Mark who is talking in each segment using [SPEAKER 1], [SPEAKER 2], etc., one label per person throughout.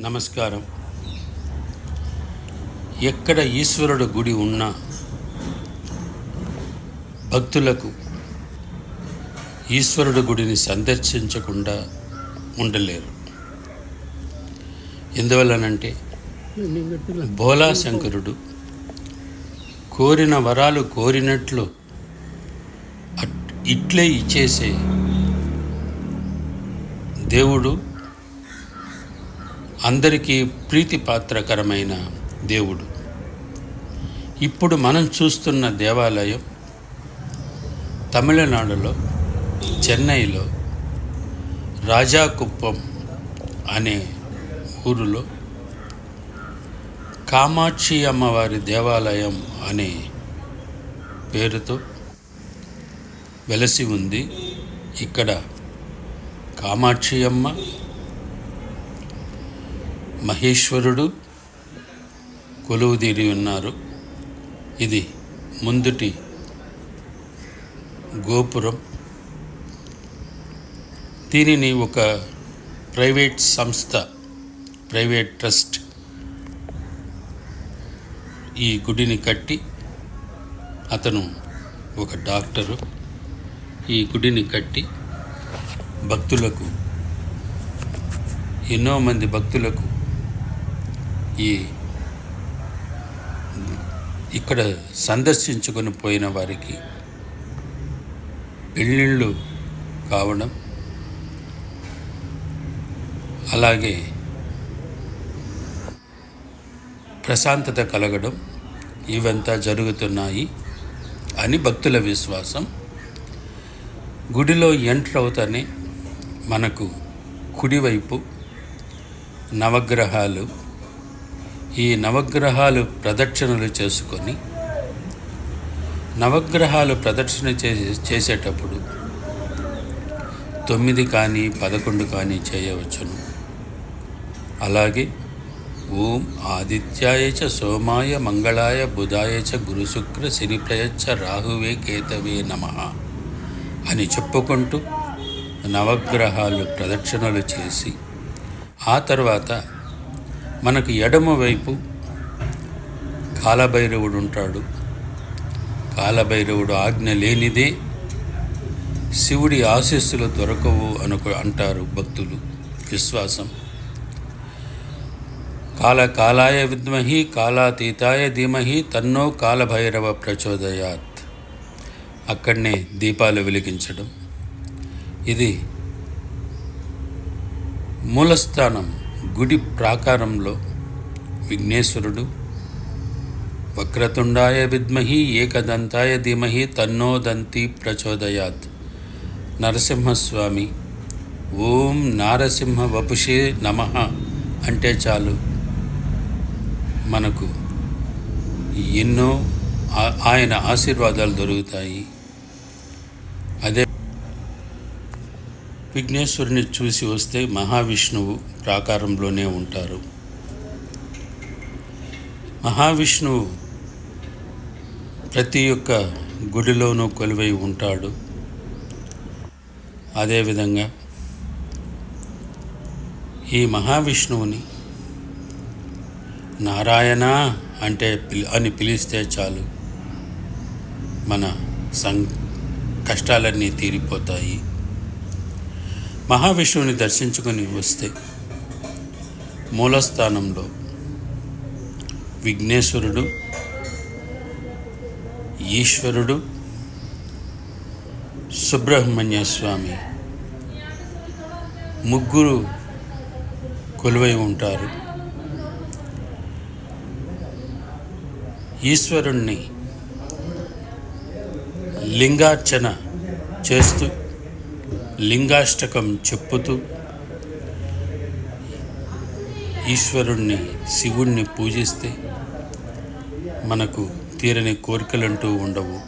[SPEAKER 1] నమస్కారం. ఎక్కడ ఈశ్వరుడు గుడి ఉన్నా భక్తులకు ఈశ్వరుడు గుడిని సందర్శించకుండా ఉండలేరు. ఎందువల్లనంటే భోలా శంకరుడు కోరిన వరాలు కోరినట్లు అట్- ఇట్లే ఇచ్చేసే దేవుడు అందరికీ ప్రీతిపాత్రకరమైన దేవుడు. ఇప్పుడు మనం చూస్తున్న దేవాలయం తమిళనాడులో చెన్నైలో రాజాకుప్పం అనే ఊరిలో కామాక్షి అమ్మవారి దేవాలయం అనే పేరుతో వెలసి ఉంది. ఇక్కడ కామాక్షి అమ్మ మహేశ్వరుడు కొలువుదీరి ఉన్నారు. ఇది ముందుటి గోపురం. దీనిని ఒక ప్రైవేట్ సంస్థ ప్రైవేట్ ట్రస్ట్ ఈ గుడిని కట్టి అతను ఒక డాక్టరు. ఈ గుడిని కట్టి భక్తులకు ఎన్నో మంది భక్తులకు ఈ ఇక్కడ సందర్శించుకొని పోయిన వారికి పెళ్ళిళ్ళు కావడం అలాగే ప్రశాంతత కలగడం ఇవంతా జరుగుతున్నాయి అని భక్తుల విశ్వాసం. గుడిలో ఎంటర్ అవుతానే మనకు కుడివైపు నవగ్రహాలు ఈ నవగ్రహాలు ప్రదక్షిణలు చేసుకొని నవగ్రహాలు ప్రదక్షిణ చేసే చేసేటప్పుడు తొమ్మిది కానీ పదకొండు కానీ చేయవచ్చును. అలాగే ఓం ఆదిత్యాయ చ సోమాయ మంగళాయ బుధాయ చ గురుశుక్ర శనిప్రయచ్చ రాహువే కేతవే నమ అని చెప్పుకుంటూ నవగ్రహాలు ప్రదక్షిణలు చేసి ఆ తర్వాత మనకు ఎడమ వైపు కాలభైరవుడు ఉంటాడు. కాలభైరవుడు ఆజ్ఞ లేనిదే శివుడి ఆశీస్సులు దొరకవు అనుకు అంటారు భక్తులు. విశ్వాసం. కాల కాలాయ విద్మహి కాలాతీతాయ ధీమహి తన్నో కాలభైరవ ప్రచోదయాత్. అక్కడనే దీపాలు వెలిగించడం. ఇది మూలస్థానం. గుడి ప్రాకారంలో విఘ్నేశ్వరుడు వక్రతుండాయ విద్మహి ఏకదంతాయ ధీమహి తన్నో దంతి ప్రచోదయాత్. నరసింహస్వామి ఓం నారసింహ వపుషే నమ అంటే చాలు. మనకు ఎన్నో ఆయన ఆశీర్వాదాలు దొరుకుతాయి. విఘ్నేశ్వరుని చూసి వస్తే మహావిష్ణువు ప్రాకారంలోనే ఉంటారు. మహావిష్ణువు ప్రతి ఒక్క గుడిలోనూ కొలువై ఉంటాడు. అదేవిధంగా ఈ మహావిష్ణువుని నారాయణ అంటే పిలి అని పిలిస్తే చాలు. మన సం కష్టాలన్నీ తీరిపోతాయి. మహావిష్ణువుని దర్శించుకొని వస్తే మూలస్థానంలో విఘ్నేశ్వరుడు ఈశ్వరుడు సుబ్రహ్మణ్య స్వామి ముగ్గురు కొలువై ఉంటారు. ఈశ్వరుణ్ణి లింగార్చన చేస్తూ లింగాష్టకం చెప్పుతూ ఈశ్వరుణ్ణి శివుణ్ణి పూజిస్తే మనకు తీరని కోరికలంటూ ఉండవు.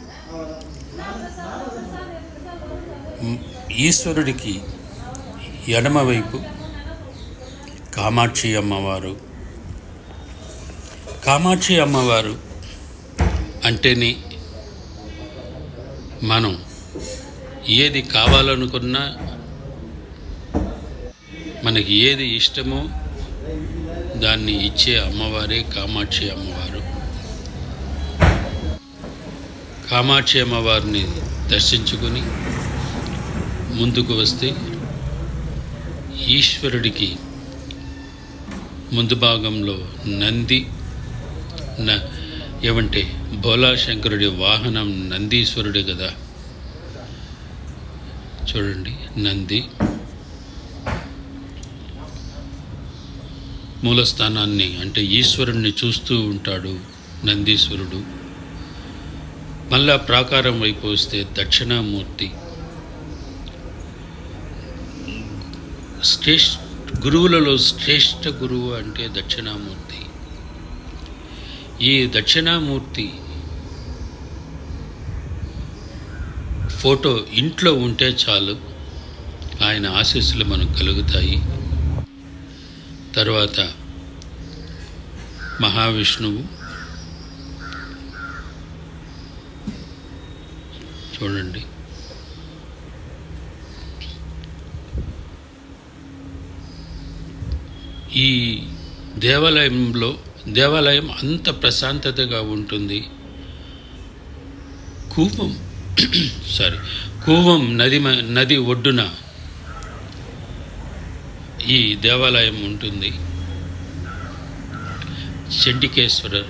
[SPEAKER 1] ఈశ్వరుడికి ఎడమవైపు కామాక్షి అమ్మవారు. కామాక్షి అమ్మవారు అంటేనే మనం ఏది కావాలనుకున్నా మనకి ఏది ఇష్టమో దాన్ని ఇచ్చే అమ్మవారే కామాక్షి అమ్మవారు. కామాక్షి అమ్మవారిని దర్శించుకొని ముందుకు వస్తే ఈశ్వరుడికి ముందు భాగంలో నంది న ఏమంటే భోలాశంకరుడి వాహనం నందీశ్వరుడు కదా. చూడండి నంది. మూలస్థానాన్ని అంటే ఈశ్వరుణ్ణి చూస్తూ ఉంటాడు నందీశ్వరుడు. మళ్ళా ప్రాకారం వైపు వస్తే దక్షిణామూర్తి. శ్రేష్ఠ గురువులలో శ్రేష్ఠ గురువు అంటే దక్షిణామూర్తి. ఈ దక్షిణామూర్తి ఫోటో ఇంట్లో ఉంటే చాలు. ఆయన ఆశీస్సులు మనకు కలుగుతాయి. తర్వాత మహావిష్ణువు. చూడండి. ఈ దేవాలయంలో దేవాలయం అంత ప్రశాంతతగా ఉంటుంది. కూపం సారీ కూవం నది నది ఒడ్డున ఈ దేవాలయం ఉంటుంది. చండికేశ్వరర్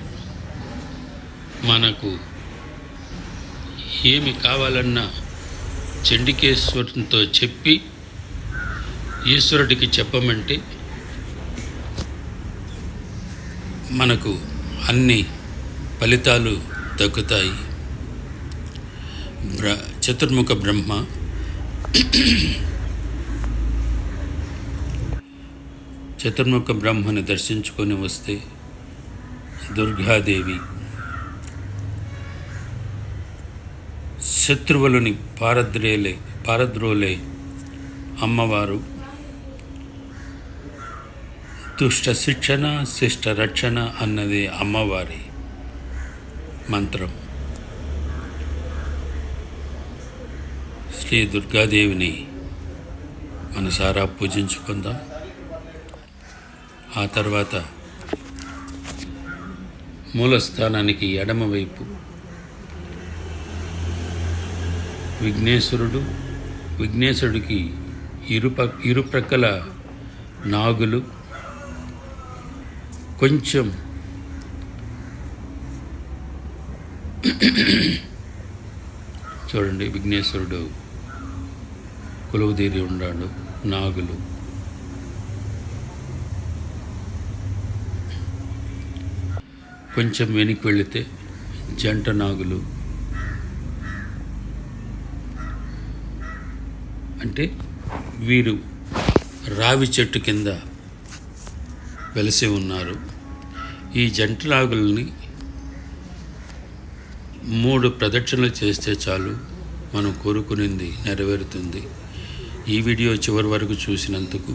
[SPEAKER 1] మనకు ఏమి కావాలన్నా చండికేశ్వరునితో చెప్పి ఈశ్వరుడికి చెప్పమంటే మనకు అన్ని ఫలితాలు దక్కుతాయి. బ్ర చతుర్ముఖ బ్రహ్మ. చతుర్ముఖ బ్రహ్మని దర్శించుకొని వస్తే దుర్గాదేవి శత్రువులని పారద్రేలే పారద్రోలే అమ్మవారు. దుష్ట శిక్షణ శిష్ట రక్షణ అన్నది అమ్మవారి మంత్రం. శ్రీ దుర్గాదేవిని మనసారా పూజించుకుందాం. ఆ తర్వాత మూలస్థానానికి ఎడమవైపు విఘ్నేశ్వరుడు విఘ్నేశ్వరుడికి ఇరుప ఇరుప్రక్కల నాగులు కొంచెం చూడండి విఘ్నేశ్వరుడు కొలువుదీరి ఉన్నాడు నాగులు. కొంచెం వెనక్కి వెళితే జంట నాగులు. అంటే వీరు రావి చెట్టు కింద వెలసి ఉన్నారు. ఈ జంట నాగుల్ని మూడు ప్రదక్షిణలు చేస్తే చాలు మనం కోరుకునింది నెరవేరుతుంది. ఈ వీడియో చివరి వరకు చూసినందుకు